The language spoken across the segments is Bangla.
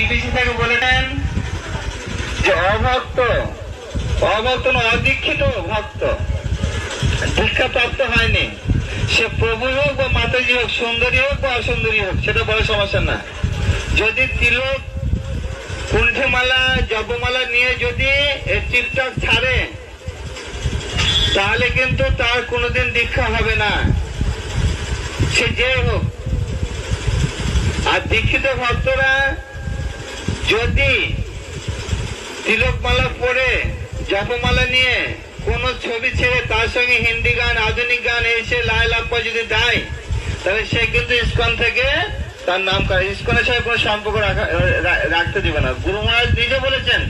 জিপিসি থেকে বলেছেন যে অভক্ত অভক্ত অদীক্ষিত ভক্ত। দীক্ষা প্রাপ্ত হয়নি। সে প্রভু হোক বা মাতাজি হোক, সুন্দরী হোক বা অসুন্দরী হোক, সেটা বড় সমস্যা না। যদি তিলক কুণ্ঠমালা, জপমালা নিয়ে যদি টিকটক ছাড়ে, তাহলে কিন্তু তার কোনোদিন দীক্ষা হবে না। সে যে হোক। আর দীক্ষিত ভক্তরা যদি তিলকমালা পরে জপমালা নিয়ে কোন ছবি ছেড়ে তার সঙ্গে হিন্দি গান, আধুনিক গান এসে লাই লাপ্পা যদি দেয়, তাহলে সে কিন্তু ইস্কন থেকে তার নাম করে। ইস্কনের সাথে কোনো সম্পর্ক রাখতে দিবে না। গুরু মহারাজ নিজে বলেছেন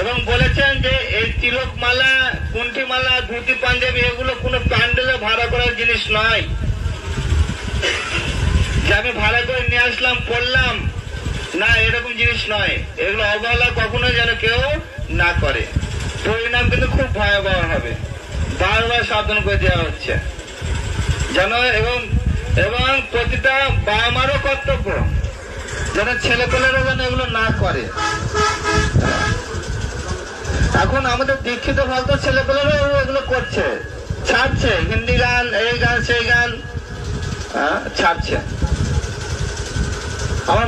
এবং বলেছেন যে এই তিলকমালা, কুণ্ঠিমালা, ধুতি, পাঞ্জাবি এগুলো কোনো প্যান্ডেলে ভাড়া করার জিনিস নয়। যে আমি ভাড়া করে নিয়ে আসলাম, পড়লাম জিনিস নয়। এগুলো অবহেলা কখনো যেন কেউ না করে। পরিণাম কিন্তু খুব ভয়াবহ হবে। বারবার সাবধান করে দেওয়া হচ্ছে। যেন এবং এবং প্রতিটা বাবা মারও কর্তব্য যেন ছেলেপেলেরা যেন এগুলো না করে। এখন আমাদের দীক্ষিত ভক্ত ছেলেপেলেরাও এগুলো করছে। ছাড়ছে। হিন্দি গান এই গান সেই গান হ্যাঁ, ছাড়ছে। আমার